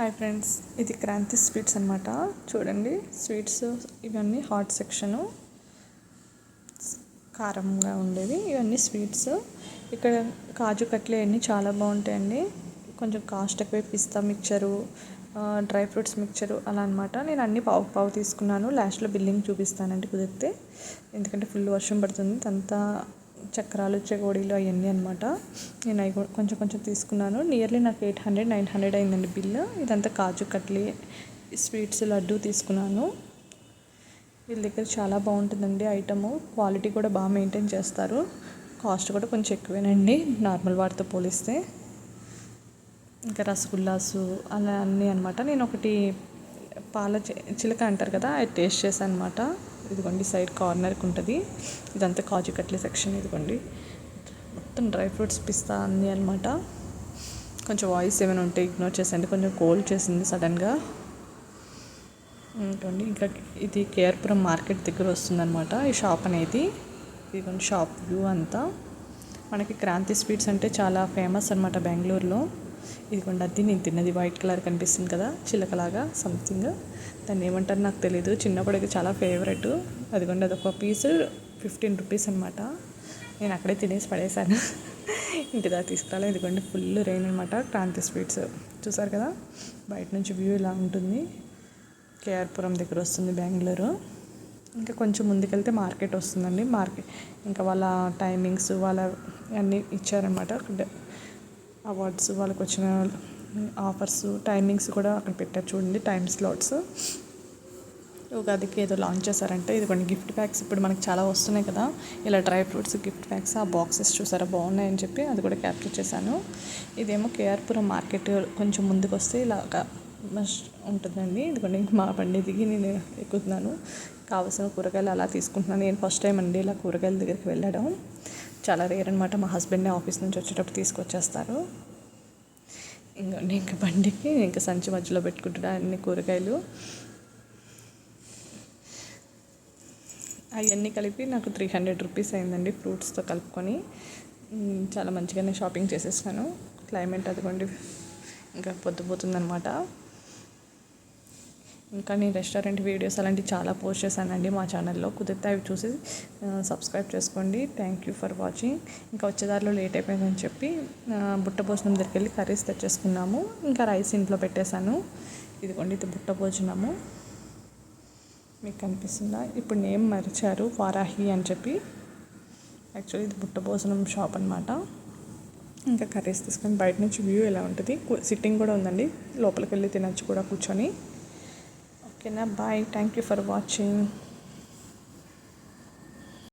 Hi friends ఇది Kranti sweets అనమాట చూడండి స్వీట్స్ ఇవన్నీ హాట్ సెక్షను కారంగా ఉండేవి. ఇవన్నీ స్వీట్స్. ఇక్కడ కాజు కట్లే అన్నీ చాలా బాగుంటాయండి. కొంచెం కాస్ట్ ఎక్కువ పిస్తా మిక్చరు డ్రై ఫ్రూట్స్ మిక్చరు అలా అనమాట నేను అన్ని పావు పావు తీసుకున్నాను. లాస్ట్లో బిల్లింగ్ చూపిస్తానండి కుదిరితే. ఎందుకంటే ఫుల్ వర్షం పడుతుంది అంతా చక్రాలు చెగోడీలు అవన్నీ అనమాట నేను అవి కొంచెం కొంచెం తీసుకున్నాను. నియర్లీ నాకు ఎయిట్ హండ్రెడ్ నైన్ హండ్రెడ్ అయిందండి బిల్లు ఇదంతా కాజు కట్లీ స్వీట్స్ లడ్డు తీసుకున్నాను. వీళ్ళ దగ్గర చాలా బాగుంటుందండి ఐటము. క్వాలిటీ కూడా బాగా మెయింటైన్ చేస్తారు. కాస్ట్ కూడా కొంచెం ఎక్కువేనండి నార్మల్ వాటితో పోలిస్తే. ఇంకా రసగుల్లాసు అలా అన్నీ అనమాట నేను ఒకటి పాల చిలక అంటారు కదా అది టేస్ట్ చేశాను అనమాట ఇదిగోండి సైడ్ కార్నర్కి ఉంటుంది. ఇదంతా కాజు కట్లీ సెక్షన్ ఇదిగోండి. మొత్తం డ్రై ఫ్రూట్స్ పిస్తా అన్నీ అనమాట కొంచెం వాయిస్ ఏమైనా ఉంటే ఇగ్నోర్ చేసండి కొంచెం కోల్డ్ చేసింది సడన్గా. ఇంకోండి ఇంకా ఇది కేఆర్పురం మార్కెట్ దగ్గర వస్తుందన్నమాట ఈ షాప్ అనేది. ఇదిగోండి షాప్ వ్యూ అంతా. మనకి క్రాంతి స్వీట్స్ అంటే చాలా ఫేమస్ అనమాట బెంగళూరులో. ఇదిగోండి అది నేను తిన్నది వైట్ కలర్ కనిపిస్తుంది కదా చిలకలాగా సంథింగ్ దాన్ని ఏమంటారు నాకు తెలియదు చిన్నప్పటికి చాలా ఫేవరెట్ అదిగోండి అదొక పీస్ ఫిఫ్టీన్ రూపీస్ అనమాట నేను అక్కడే తినేసి పడేశాను. ఇంటి దాకా తీసుకురాలి. ఇదిగోండి ఫుల్ రెయిన్ అనమాట క్రాంతి స్వీట్స్. చూసారు కదా బయట నుంచి వ్యూ ఇలా ఉంటుంది. కేఆర్పురం దగ్గర వస్తుంది బెంగళూరు. ఇంకా కొంచెం ముందుకెళ్తే మార్కెట్ వస్తుందండి. మార్కెట్ ఇంకా వాళ్ళ టైమింగ్స్ వాళ్ళ అన్నీ ఇచ్చారనమాట అవార్డ్స్ వాళ్ళకి వచ్చిన ఆఫర్స్ టైమింగ్స్ కూడా అక్కడ పెట్టారు చూడండి టైమ్ స్లాట్స్. ఉగాదికి ఏదో లాంచ్ చేశారంటే ఇది కొన్ని గిఫ్ట్ ప్యాక్స్ ఇప్పుడు మనకి చాలా వస్తున్నాయి కదా. ఇలా డ్రై ఫ్రూట్స్ గిఫ్ట్ ప్యాక్స్ ఆ బాక్సెస్ చూసారా? బాగున్నాయని చెప్పి అది కూడా క్యాప్చర్ చేశాను. ఇదేమో కేఆర్పురం మార్కెట్ కొంచెం ముందుకు వస్తే ఇలాగా ఉంటుందండి. ఇదిగోండి మా బండి దిగి నేను ఎక్కుతున్నాను. కావాల్సిన కూరగాయలు అలా తీసుకుంటున్నాను. నేను ఫస్ట్ టైం అండి ఇలా కూరగాయల దగ్గరికి వెళ్ళడం. చాలా రేర్ అనమాట మా హస్బెండ్ని ఆఫీస్ నుంచి వచ్చేటప్పుడు తీసుకొచ్చేస్తారు. ఇంకా ఇంకా బండికి ఇంకా సంచి మధ్యలో పెట్టుకుంటున్నా అన్ని కూరగాయలు. అవన్నీ కలిపి నాకు త్రీ హండ్రెడ్ రూపీస్ అయిందండి ఫ్రూట్స్తో కలుపుకొని. చాలా మంచిగానే షాపింగ్ చేసేసాను. క్లైమేట్ అదిగోండి ఇంకా పొద్దుపోతుందనమాట ఇంకా నేను రెస్టారెంట్ వీడియోస్ అలాంటివి చాలా పోస్ట్ చేశానండి మా ఛానల్లో. కుదిరితే అవి చూసి సబ్స్క్రైబ్ చేసుకోండి. థ్యాంక్ యూ ఫర్ వాచింగ్ ఇంకా వచ్చేదారిలో లేట్ అయిపోయిందని చెప్పి బుట్ట భోజనం దగ్గరికి వెళ్ళి కర్రీస్ తెచ్చేసుకున్నాము. ఇంకా రైస్ ఇంట్లో పెట్టేశాను. ఇదిగోండి ఇది బుట్ట భోజనము. మీకు కనిపిస్తుందా? ఇప్పుడు నేమ్ మరిచారు వారాహి అని చెప్పి. యాక్చువల్లీ ఇది బుట్ట భోజనం షాప్ అనమాట ఇంకా కర్రీస్ తీసుకొని బయట నుంచి వ్యూ ఎలా ఉంటుంది? సిట్టింగ్ కూడా ఉందండి. లోపలికి వెళ్ళి తినచ్చు కూడా కూర్చొని. ఓకేనా bye thank you for watching